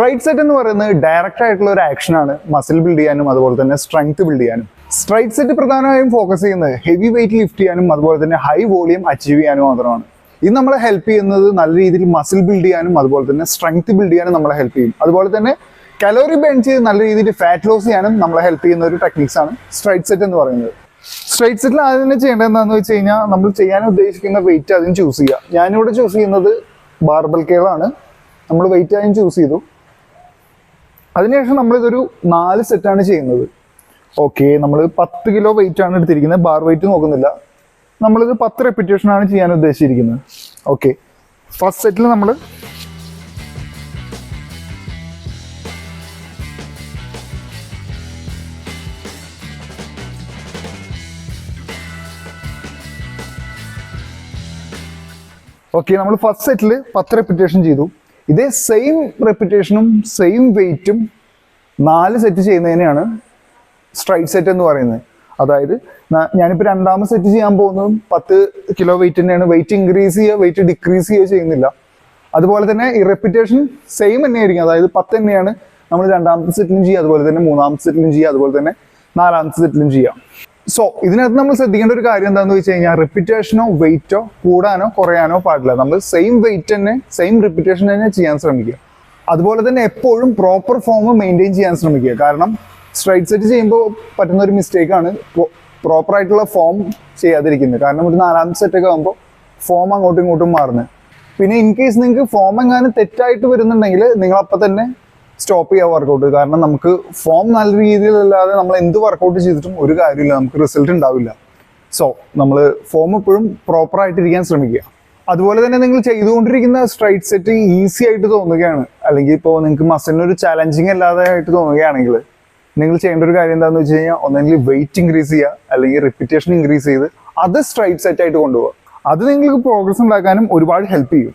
Straight set എന്ന് പറയുന്നത് direct ആയിട്ടുള്ള ഒരു ആക്ഷനാണ് മസിൽ ബിൽഡ് ചെയ്യാനും അതുപോലെ തന്നെ സ്ട്രെങ്ത് ബിൽഡ് ചെയ്യാനും. സ്ട്രൈറ്റ് സെറ്റ് പ്രധാനമായും ഫോക്കസ് ചെയ്യുന്നത് ഹെവി വെയിറ്റ് ലിഫ്റ്റ് ചെയ്യാനും അതുപോലെ തന്നെ ഹൈ വോളിയം അച്ചീവ് ചെയ്യാനും മാത്രമാണ്. ഇത് നമ്മളെ ഹെൽപ്പ് ചെയ്യുന്നത് നല്ല രീതിയിൽ മസിൽ ബിൽഡ് ചെയ്യാനും അതുപോലെ തന്നെ സ്ട്രെങ്ത് ബിൽഡ് ചെയ്യാനും നമ്മളെ ഹെൽപ്പ് ചെയ്യും. അതുപോലെ തന്നെ കലോറി ബേൺ ചെയ്ത് നല്ല രീതിയിൽ ഫാറ്റ് ലോസ് ചെയ്യാനും നമ്മളെ ഹെൽപ്പ് ചെയ്യുന്ന ഒരു ടെക്നിക്സ് ആണ് സ്ട്രൈറ്റ് സെറ്റ് എന്ന് പറയുന്നത്. സ്ട്രൈറ്റ് സെറ്റിൽ ആദ്യം തന്നെ ചെയ്യേണ്ടത് എന്താണെന്ന് വെച്ച് കഴിഞ്ഞാൽ നമ്മൾ ചെയ്യാൻ ഉദ്ദേശിക്കുന്ന വെയിറ്റ് ആദ്യം ചൂസ് ചെയ്യുക. ഞാനിവിടെ ചൂസ് ചെയ്യുന്നത് ബാർബൽ കേളാണ് നമ്മൾ വെയിറ്റ് ആദ്യം ചൂസ് ചെയ്തു. അതിനുശേഷം നമ്മളിതൊരു നാല് സെറ്റാണ് ചെയ്യുന്നത്. ഓക്കെ നമ്മൾ പത്ത് കിലോ വെയിറ്റ് ആണ് എടുത്തിരിക്കുന്നത്. ബാർ വെയിറ്റ് നോക്കുന്നില്ല. നമ്മളിത് പത്ത് റെപ്പിറ്റേഷൻ ആണ് ചെയ്യാൻ ഉദ്ദേശിച്ചിരിക്കുന്നത്. ഓക്കെ ഫസ്റ്റ് സെറ്റിൽ നമ്മൾ ഓക്കെ നമ്മൾ ഫസ്റ്റ് സെറ്റിൽ പത്ത് റെപ്പിറ്റേഷൻ ചെയ്തു. ഇതേ സെയിം റെപ്പിറ്റേഷനും സെയിം വെയിറ്റും നാല് സെറ്റ് ചെയ്യുന്നതിനെയാണ് സ്ട്രൈറ്റ് സെറ്റ് എന്ന് പറയുന്നത്. അതായത് ഞാനിപ്പോൾ രണ്ടാമത് സെറ്റ് ചെയ്യാൻ പോകുന്നതും പത്ത് കിലോ വെയിറ്റ് തന്നെയാണ്. വെയിറ്റ് ഇൻക്രീസ് ചെയ്യുക വെയിറ്റ് ഡിക്രീസ് ചെയ്യുക ചെയ്യുന്നില്ല. അതുപോലെ തന്നെ ഈ റെപ്പിറ്റേഷൻ സെയിം തന്നെയായിരിക്കും. അതായത് പത്ത് തന്നെയാണ് നമ്മൾ രണ്ടാമത്തെ സെറ്റിലും ചെയ്യുക അതുപോലെ തന്നെ മൂന്നാമത്തെ സെറ്റിലും ചെയ്യുക അതുപോലെ തന്നെ നാലാമത്തെ സെറ്റിലും ചെയ്യാം സോ ഇതിനകത്ത് നമ്മൾ ശ്രദ്ധിക്കേണ്ട ഒരു കാര്യം എന്താണെന്ന് വെച്ച് കഴിഞ്ഞാൽ റിപ്പിറ്റേഷനോ വെയിറ്റോ കൂടാനോ കുറയാനോ പാടില്ല. നമ്മൾ സെയിം വെയിറ്റ് തന്നെ സെയിം റിപ്പിറ്റേഷൻ തന്നെ ചെയ്യാൻ ശ്രമിക്കുക. അതുപോലെ തന്നെ എപ്പോഴും പ്രോപ്പർ ഫോം മെയിന്റെയിൻ ചെയ്യാൻ ശ്രമിക്കുക. കാരണം സ്ട്രൈറ്റ് സെറ്റ് ചെയ്യുമ്പോൾ പറ്റുന്ന ഒരു മിസ്റ്റേക്ക് ആണ് പ്രോപ്പർ ആയിട്ടുള്ള ഫോം ചെയ്യാതിരിക്കുന്നത്. കാരണം ഒരു നാലാമത്തെ സെറ്റൊക്കെ ആകുമ്പോൾ ഫോം അങ്ങോട്ടും ഇങ്ങോട്ടും മാറുന്നത്. പിന്നെ ഇൻ കേസ് നിങ്ങൾക്ക് ഫോം എങ്ങാനും തെറ്റായിട്ട് വരുന്നുണ്ടെങ്കിൽ നിങ്ങൾ അപ്പം തന്നെ സ്റ്റോപ്പ് ചെയ്യുക വർക്കൗട്ട് കാരണം നമുക്ക് ഫോം നല്ല രീതിയിലല്ലാതെ നമ്മൾ എന്ത് വർക്കൗട്ട് ചെയ്തിട്ടും ഒരു കാര്യമില്ല. നമുക്ക് റിസൾട്ട് ഉണ്ടാവില്ല. സോ നമ്മൾ ഫോം എപ്പോഴും പ്രോപ്പർ ആയിട്ടിരിക്കാൻ ശ്രമിക്കുക. അതുപോലെ തന്നെ നിങ്ങൾ ചെയ്തുകൊണ്ടിരിക്കുന്ന സ്ട്രൈറ്റ് സെറ്റ് ഈസി ആയിട്ട് തോന്നുകയാണ്. അല്ലെങ്കിൽ ഇപ്പോൾ നിങ്ങൾക്ക് മസിലിന് ഒരു ചലഞ്ചിങ് അല്ലാതെ ആയിട്ട് തോന്നുകയാണെങ്കിൽ നിങ്ങൾ ചെയ്യേണ്ട ഒരു കാര്യം എന്താണെന്ന് വെച്ച് കഴിഞ്ഞാൽ ഒന്നെങ്കിൽ വെയിറ്റ് ഇൻക്രീസ് ചെയ്യുക. അല്ലെങ്കിൽ റിപ്പിറ്റേഷൻ ഇൻക്രീസ് ചെയ്ത് അത് സ്ട്രൈറ്റ് സെറ്റ് ആയിട്ട് കൊണ്ടുപോകുക അത് നിങ്ങൾക്ക് പ്രോഗ്രസ് ഉണ്ടാക്കാനും ഒരുപാട് ഹെൽപ്പ് ചെയ്യും.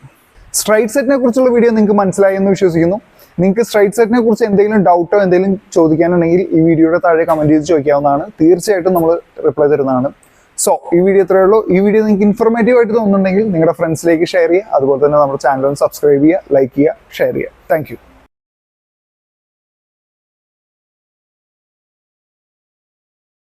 സ്ട്രൈറ്റ് സെറ്റിനെ കുറിച്ചുള്ള വീഡിയോ നിങ്ങൾക്ക് മനസ്സിലായി എന്ന് വിശ്വസിക്കുന്നു. നിങ്ങൾക്ക് സ്ട്രൈറ്റ് സെറ്റിനെ കുറിച്ച് എന്തെങ്കിലും ഡൗട്ടോ എന്തെങ്കിലും ചോദിക്കാനുണ്ടെങ്കിൽ ഈ വീഡിയോയുടെ താഴെ കമന്റ് ചെയ്ത് ചോദിക്കാവുന്നതാണ്. തീർച്ചയായിട്ടും നമ്മൾ റിപ്ലൈ തരുന്നതാണ്. സോ ഈ വീഡിയോ ഇത്രയേ ഉള്ളൂ. ഈ വീഡിയോ നിങ്ങൾക്ക് ഇൻഫോർമേറ്റീവ് ആയിട്ട് തോന്നുന്നുണ്ടെങ്കിൽ നിങ്ങളുടെ ഫ്രണ്ട്സിലേക്ക് ഷെയർ ചെയ്യുക. അതുപോലെ തന്നെ നമ്മുടെ ചാനൽ സബ്സ്ക്രൈബ് ചെയ്യുക ലൈക്ക് ചെയ്യുക ഷെയർ ചെയ്യുക. താങ്ക്